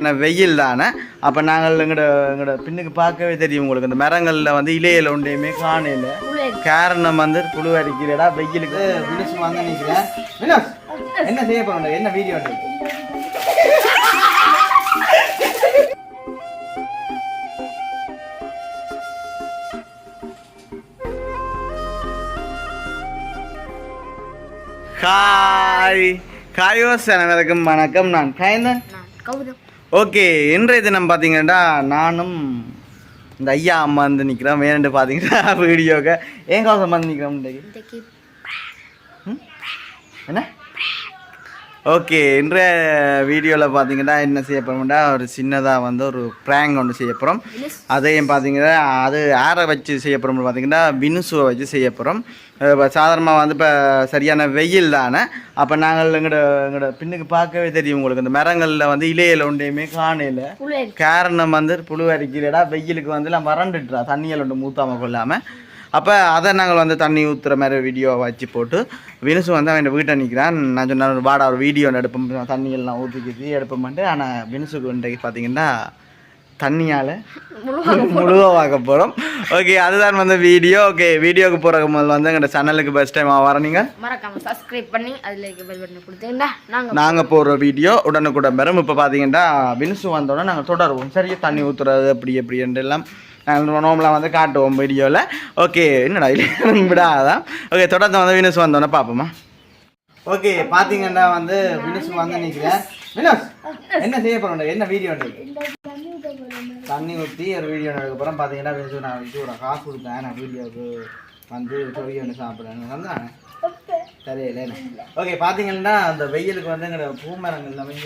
என்ன வெயில் தானே? அப்போ நாங்கள் எங்களோட எங்களோட பின்னுக்கு பார்க்கவே தெரியும் உங்களுக்கு. இந்த மரங்களில் வந்து இலையில ஒன்றையுமே காணையில் காரணம் வந்து புழு அடிக்கிறடா வெயிலுக்கு. வினுசு வந்து நிற்கிறேன் வினோஸ் என்ன செய்ய போறோம்? என்ன வீடியோ ஹாய் காயோஸ் அனைவருக்கும் வணக்கம். நான் காயந்தன் கௌதம் ஓகே இன்றைய தினம் பார்த்தீங்கன்னா நானும் இந்த ஐயா அம்மா வந்து நிற்கிறோம் வேணுண்டு பார்த்தீங்கன்னா வீடியோக்கு ஏன் காசம் வந்து நிற்கிறோம்? என்ன? ஓகே இன்றைய வீடியோவில் பார்த்தீங்கன்னா என்ன செய்ய போகிறோம்னா ஒரு சின்னதாக வந்து ஒரு ப்ராங்க் ஒன்று செய்ய போகிறோம் அதையும் பார்த்தீங்கன்னா அது யாரை வச்சு செய்ய போகிறோம்னு பார்த்தீங்கன்னா பினுசுவை வச்சு செய்ய போகிறோம் இப்போ சாதாரணமாக வந்து இப்போ சரியான வெயில் தானே அப்போ நாங்கள் எங்களோட எங்களோட பின்னுக்கு பார்க்கவே தெரியும் உங்களுக்கு. இந்த மரங்களில் வந்து இலையில ஒன்றையுமே காணையில் காரணம் வந்து புழு அரிக்கிறடா வெயிலுக்கு வந்து எல்லாம் வறண்டுட்டுறா தண்ணியில் ஒன்று ஊற்றாமல் கொள்ளாமல் அப்போ அதை நாங்கள் வந்து தண்ணி ஊற்றுற மாதிரி வீடியோ வச்சு போட்டு வினுசு வந்து அவன் வீட்டை நிற்கிறான் நான் சொன்ன ஒரு வாடா ஒரு வீடியோ எடுப்போம். தண்ணி எல்லாம் ஊற்றிக்கிட்டு எடுப்போம்ட்டு ஆனால் வினுசுக்கு இன்றைக்கு பார்த்தீங்கன்னா தண்ணியால் முழுவாக்க போகிறோம் ஓகே அதுதான் வந்து வீடியோ ஓகே வீடியோக்கு போகிறக்கு முதல்ல வந்து எங்கள் சேனலுக்கு பெஸ்ட் டைம் வர நீங்கள் மறக்காம சப்ஸ்கிரைப் பண்ணி அதில் இருக்க பெல் பட்டனை கொடுத்தீங்கன்னா நாங்கள் நாங்கள் போடுற வீடியோ உடனுக்குடன் பெறும் இப்போ பார்த்தீங்கன்னா வினுசு வந்தோடனே நாங்கள் தொடருவோம். சரியா தண்ணி ஊற்றுறது அப்படி எப்படி எல்லாம். நாங்கள் நோம்பலாம் வந்து காட்டுவோம் வீடியோவில் ஓகே என்னடா இல்லை விடாதான் ஓகே தொடர்ந்து வந்து வினுசு வந்தோடனே பார்ப்போமா ஓகே பார்த்தீங்கன்னா வந்து வினுசு வந்து நிற்கிறேன் வினோஸ் என்ன செய்ய போகிறோம் என்ன வீடியோ தண்ணி ஊற்றி ஒரு வீடியோ எடுக்க போகிறோம் பார்த்தீங்கன்னா வினுசு நான் இது ஒரு காசு கொடுத்தேன். நான் வீடியோவுக்கு வந்து சொல்லி ஒன்று சாப்பிட்றேன் வந்தானே தெரியல ஓகே பார்த்தீங்கன்னா அந்த வெயிலுக்கு வந்து எங்களோட பூமரங்கள் எல்லாமே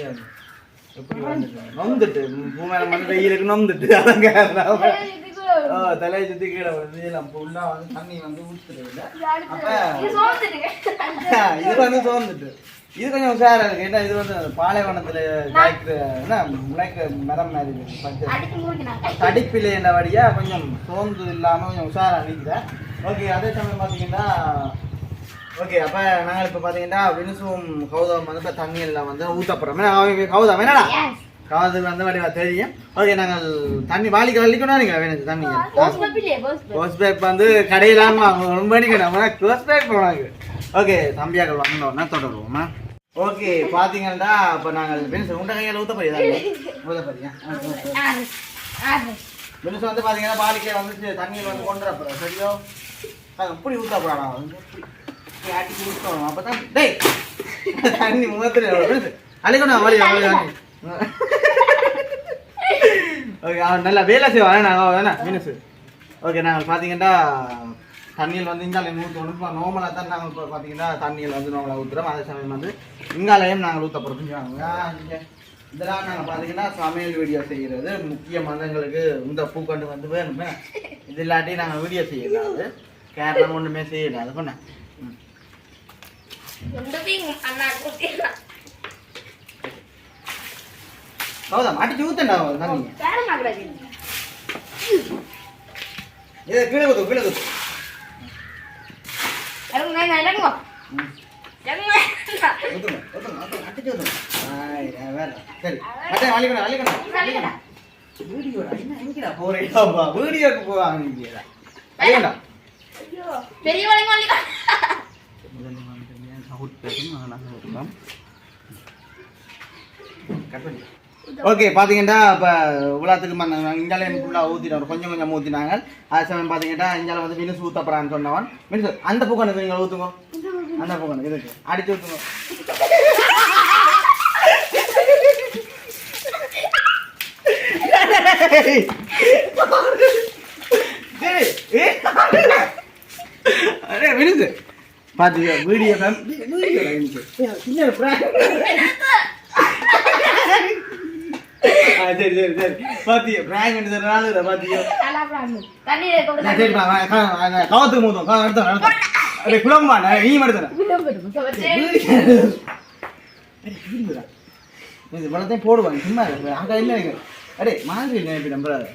எப்படி வந்துட்டு நொந்துட்டு. பூமரம் வந்து வெயிலுக்கு நொந்துட்டு. அதான் ஓ தலையை சுற்றி கீழே வந்து நம்ம ஃபுல்லாக வந்து தண்ணி வந்து அப்போ இது வந்து சோர்ந்துட்டு. இது கொஞ்சம் உஷாரா இருக்கு. ஏன்னா இது வந்து பாலைவனத்தில் காய்க்கிற என்ன முளைக்க மரம் மாதிரி இருக்கு. தடிப்பில் என்னபடியா கொஞ்சம் சோர்ந்து இல்லாமல் கொஞ்சம் உஷாரா நிற்கிறேன் ஓகே அதே சமயம் பார்த்தீங்கன்னா ஓகே அப்போ நாங்கள் இப்போ பார்த்தீங்கன்னா வினுசும் கௌதம் வந்து இப்போ தண்ணி எல்லாம் வந்து ஊற்றப்படுறோம் கௌதம் என்னடா? கௌதம் வந்து வடிவா தெரியும். ஓகே நாங்கள் தண்ணி வாளிக்கு வலிக்கணும் நீங்கள் வேணும் தண்ணி கோஸ் பேக் வந்து கடையிலாம்? ரொம்ப பண்ணிக்கணும் கோஸ் பேக் போனாங்க ஓகே தம்பியாக்கள் வந்தோடனே தொடருவோமா? ஓகே பார்த்தீங்கன்னா இப்போ நாங்கள் வினுசு உண்ட கையில் ஊற்ற போறியா ஊற்ற போறியா மினிஸ் வந்து பாத்தீங்கன்னா பாலிக்கை வந்து தண்ணியில் வந்து கொண்டு வரப்போ சரியோ? இப்படி ஊற்றப்படாடா வந்து? இப்படி இப்படி ஆட்டி கொடுத்தோம் அப்போ தான் டேய் தண்ணி முகத்துல அழிக்கணும் வழி வழி ஓகே அவன் நல்லா வேலை செய்வான். நாங்கள் வேணா மீனஸ் ஓகே நாங்கள் பார்த்தீங்கன்னா தண்ணியில் வந்து இங்காலையும் ஊற்றணும் ஒன்று நோமலாக தான் நாங்கள் இப்போ பார்த்தீங்கன்னா தண்ணியில் வந்து நோமலாக ஊற்றுறோம் அதே சமயம் வந்து இங்காலையும் நாங்கள் ஊற்ற போகிறோம் இதெல்லாம் நாங்கள் பார்த்தீங்கன்னா சமையல் வீடியோ செய்கிறது முக்கிய மதங்களுக்கு இந்த பூக்கண்டு வந்து வேணுமே. இது இல்லாட்டி நாங்கள் வீடியோ செய்யலாது கேரளம் ஒன்றுமே செய்யலாது பண்ண ம். கௌதம் அடிச்சு ஊத்தண்டா தண்ணி இதை கீழே குத்து கீழே குத்து ம். ஊத்துங்க ஊத்துங்க ஊத்துங்க அடிச்சு ஊத்துங்க ஆய், ஆ, வேற போறீங்கப்பா வீடியோக்கு போவாங்க நீங்க ஐயோடா பெரிய வழி மாளிகா ஓகே பார்த்தீங்கன்னா இப்போ உலகத்துக்கு இங்காலே ஃபுல்லாக ஊற்றிட்டோம் கொஞ்சம் கொஞ்சம் ஊற்றினாங்க அது சமயம் பார்த்தீங்கன்னா இங்கால வந்து மீன் ஊற்றப்படான்னு சொன்னவன். மீன் அந்த பூக்கணுக்கு நீங்கள் ஊற்றுங்க அந்த பூக்கணுக்கு இதுக்கு. அடிச்சு ஊற்றுங்க வீடியோ வீடியோ சரி சரி சரி. பாத்தியோ பிராங்க் பண்ணுறதுனால பாத்தியோ. கவத்துக்கு மூத்தோம். கா எடுத்தோம் எடுத்தோம் குழம்பா நீ எடுத்துறேன் இது இவ்வளோத்தையும் போடுவாங்க. சும்மா இருக்கு. அங்க இல்லை இருக்கு. அடே மாதிரி இல்லை இப்படி நம்புறாரு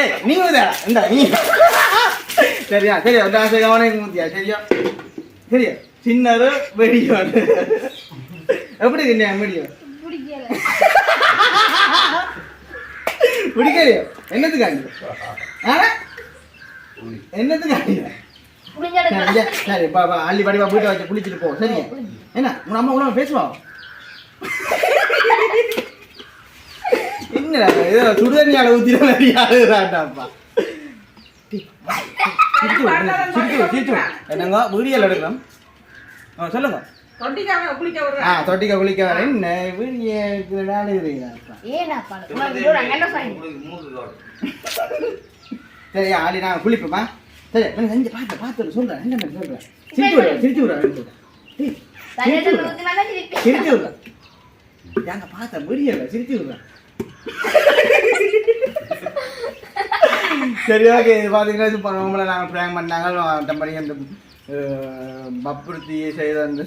ஏய் நீ இந்த நீ. சரியா சரியா. கவனம் ஊத்தியா சரியா? சரியா. சின்னது வெடியோடு. எப்படி வீடியோ பிடிக்கல. பிடிக்கலையோ? என்னத்துக்காண்டி? என்னத்துக்காண்டி? சரி, சரி பா பா அள்ளி படி பா வீட்டை வச்சு குளிச்சுட்டு போ சரியா? என்ன உன் அம்மா உணவு பேசுவா என்னடா ஏதோ சுடுதண்ணியால ஊத்திர மாதிரி ஆகுதாண்டாப்பா சிரிச்சு சிரிச்சு. என்னங்க வீடியோல எடுக்கலாம். ஆ சொல்லுங்க. தொட்டிக்க குளிக்க வரேன் சரி ஆளி நான் குளிப்போமா சரி நான் செஞ்சு பார்த்து பார்த்து சொல்கிறேன் என்ன சொல்கிறேன் சிரிச்சு விடுறேன் சிரிச்சு விடுறேன் சிரிச்சு விடுறேன் ஏங்க பார்த்தேன் முடியல சிரிச்சு விடுறேன் சரி ஓகே பார்த்தீங்கன்னா இப்போ நம்மளை நாங்கள் ப்ராங்க் பண்ணாங்க. அந்த அஹ், பப்ருத்தி செய்த அந்த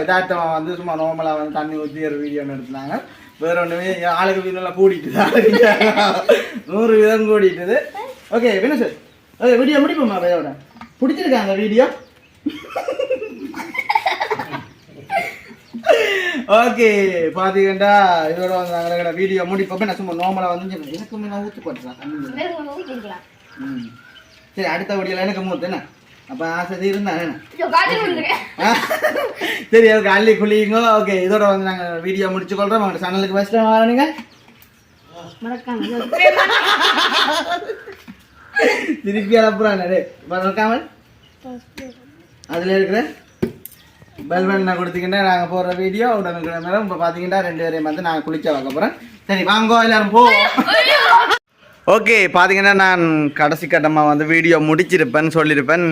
யதார்த்தமாக வந்து சும்மா நார்மலாக வந்து தண்ணி ஊற்றி ஒரு வீடியோ எடுத்துனாங்க. வேற ஒன்றுமே ஆளுக்கு வீதம்லாம் கூடிட்டு நூறு வீதம் கூடிட்டுது. ஓகே என்ன சார் ஓகே வீடியோ முடிப்போமா பையோட பிடிச்சிருக்காங்க வீடியோ ஓகே பாத்தீங்கன்னா இதோட வந்து நாங்கள் வீடியோ முடிப்போம். நான் சும்மா நார்மலாக வந்து எனக்கு முன்ன ஊற்றி போட்டுறேன் சரி அடுத்த வீடியோவில் எனக்கு மூத்து என்ன? அப்போ ஆசை இருந்தா என்ன ஐயோ காட்டி விடுங்க ஆ? சரி ஓகே அள்ளி குளிங்க ஓகே இதோட வந்து நாங்கள் வீடியோ முடிச்சு கொள்றோம் உங்கள் சேனலுக்கு ஃபஸ்ட் டைம் வரணுங்க மறக்காம திருப்பி அனுப்புறானே மறக்காமல் அதில் இருக்கிற பெல் பட்டனை கொடுத்தீங்கன்னா நாங்கள் போடுற வீடியோ உடனுக்குடன் இப்போ பார்த்தீங்கன்னா ரெண்டு பேரையும் வந்து நாங்கள் குளிக்க வைக்க போகிறோம் சரி வாங்கோ எல்லாரும் போ ஓகே பார்த்தீங்கன்னா நான் கடைசி கட்டமாக வந்து வீடியோ முடிச்சிருப்பேன்னு சொல்லியிருப்பேன்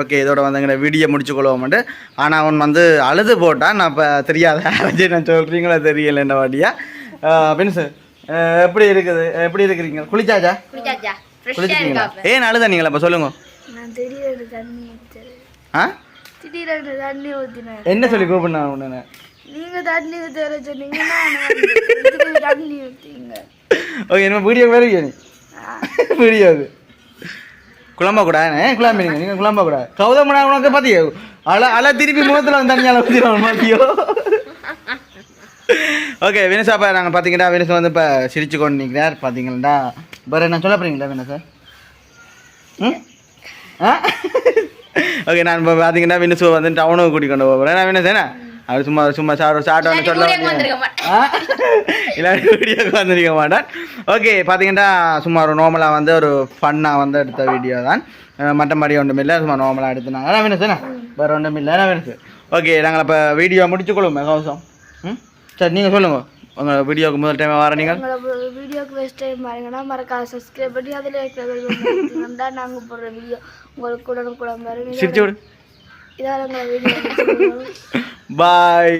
ஓகே இதோட வந்துங்கிற வீடியோ முடிச்சு கொள்வோம்ட்டு ஆனால் அவன் வந்து அழுது போட்டான். நான் இப்போ தெரியாத யாராச்சும் நான் சொல்கிறீங்களோ தெரியல என்ன வாட்டியா? அப்படின்னு சார் எப்படி இருக்குது? எப்படி இருக்கிறீங்க? குளிச்சாச்சா? குளிச்சிட்டீங்களா ஏன் அழுதானீங்களா? இப்போ சொல்லுங்க. ஆ? என்ன சொல்லி கூப்பிடுநான் உடனே நீங்க தண்ணி ஓகே என்ன வீடியோ வருவியா புரியாது. குழம்பா கூட குழம்ப குழம்பிடுங்க நீங்கள் குழம்பா கூட. கௌதமனா உனக்கு பார்த்தியோ அல அல திருப்பி முகத்தில் வந்து தனியால் ஊற்றிடுவோம் மாட்டியோ ஓகே வினசா இப்போ நாங்கள் பார்த்தீங்கன்னா வினசா வந்து இப்போ சிரிச்சு கொண்டு நிற்கிறார் பார்த்தீங்கன்னா வேறு என்ன சொல்ல போகிறீங்களா வினசா? ம்? ஆ? ஓகே நான் இப்போ பார்த்தீங்கன்னா வினசுவை வந்து டவுனுக்கு கூட்டிக் கொண்டு போகிறேன் நான் வினசேனா அவர் சும்மா சும்மா சார் சாப்பிட்ட ஒன்று சொல்ல இல்லாட்டி வீடியோக்கு வந்திருக்க மாட்டேன். ஓகே பார்த்தீங்கன்னா சும்மா ஒரு நார்மலாக வந்து ஒரு ஃபன்னாக வந்து எடுத்த வீடியோ தான். அஹ் மற்றபடி ஒன்றும் இல்லை. சும்மா நார்மலாக எடுத்துனாங்க. சார் வேறு ஒன்றும் இல்லை. சார் ஓகே நாங்கள் இப்போ வீடியோ முடிச்சு கொள்ளுவோம் கவசம் ம்? சரி நீங்கள் சொல்லுங்கள் உங்கள் வீடியோக்கு முதல் டைம் வர நீங்கள் வீடியோக்கு ஃபஸ்ட் டைம் பாருங்கன்னா மறக்காம சப்ஸ்கிரைப் பண்ணி அதில் இருக்கிற நாங்கள் போடுற வீடியோ உங்களுக்கு உடனுக்குடன் வரும். சிரிச்சு விடு. இதான் வீடியோ பாய்